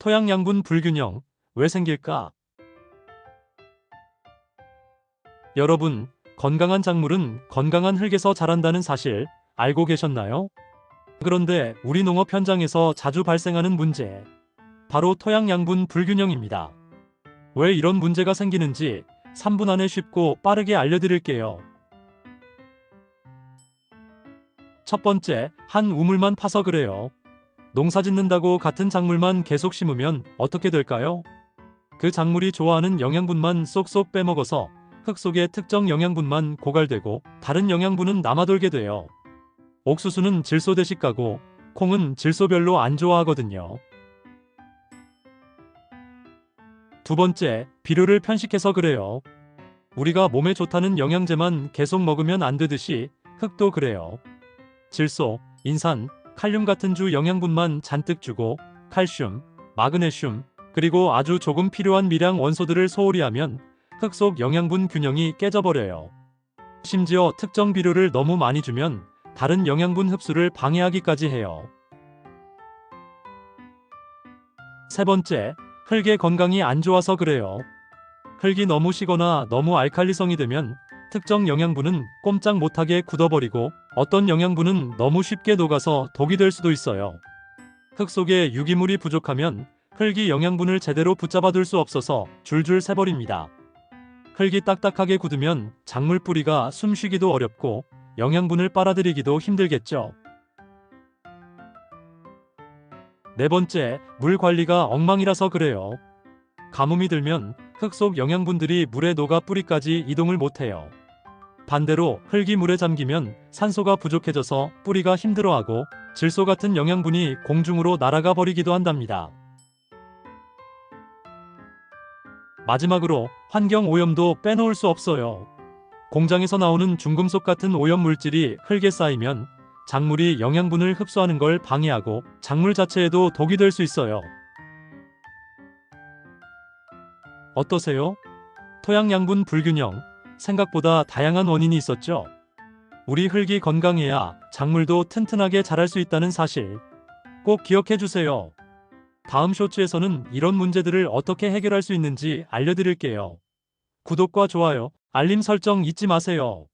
토양 양분 불균형 왜 생길까? 여러분, 건강한 작물은 건강한 흙에서 자란다는 사실 알고 계셨나요? 그런데 우리 농업 현장에서 자주 발생하는 문제, 바로 토양 양분 불균형입니다. 왜 이런 문제가 생기는지 3분 안에 쉽고 빠르게 알려드릴게요. 첫 번째, 한 우물만 파서 그래요. 농사 짓는다고 같은 작물만 계속 심으면 어떻게 될까요? 그 작물이 좋아하는 영양분만 쏙쏙 빼먹어서 흙 속에 특정 영양분만 고갈되고 다른 영양분은 남아돌게 돼요. 옥수수는 질소 대식 가고 콩은 질소 별로 안 좋아하거든요. 두 번째, 비료를 편식해서 그래요. 우리가 몸에 좋다는 영양제만 계속 먹으면 안 되듯이 흙도 그래요. 질소, 인산, 칼륨 같은 주 영양분만 잔뜩 주고 칼슘, 마그네슘, 그리고 아주 조금 필요한 미량 원소들을 소홀히 하면 흙 속 영양분 균형이 깨져버려요. 심지어 특정 비료를 너무 많이 주면 다른 영양분 흡수를 방해하기까지 해요. 세 번째, 흙의 건강이 안 좋아서 그래요. 흙이 너무 시거나 너무 알칼리성이 되면 특정 영양분은 꼼짝 못하게 굳어버리고 어떤 영양분은 너무 쉽게 녹아서 독이 될 수도 있어요. 흙 속에 유기물이 부족하면 흙이 영양분을 제대로 붙잡아둘 수 없어서 줄줄 새버립니다. 흙이 딱딱하게 굳으면 작물 뿌리가 숨쉬기도 어렵고 영양분을 빨아들이기도 힘들겠죠. 네 번째, 물 관리가 엉망이라서 그래요. 가뭄이 들면 흙 속 영양분들이 물에 녹아 뿌리까지 이동을 못해요. 반대로 흙이 물에 잠기면 산소가 부족해져서 뿌리가 힘들어하고 질소 같은 영양분이 공중으로 날아가 버리기도 한답니다. 마지막으로 환경 오염도 빼놓을 수 없어요. 공장에서 나오는 중금속 같은 오염 물질이 흙에 쌓이면 작물이 영양분을 흡수하는 걸 방해하고 작물 자체에도 독이 될 수 있어요. 어떠세요? 토양 양분 불균형, 생각보다 다양한 원인이 있었죠? 우리 흙이 건강해야 작물도 튼튼하게 자랄 수 있다는 사실 꼭 기억해 주세요. 다음 쇼츠에서는 이런 문제들을 어떻게 해결할 수 있는지 알려드릴게요. 구독과 좋아요, 알림 설정 잊지 마세요.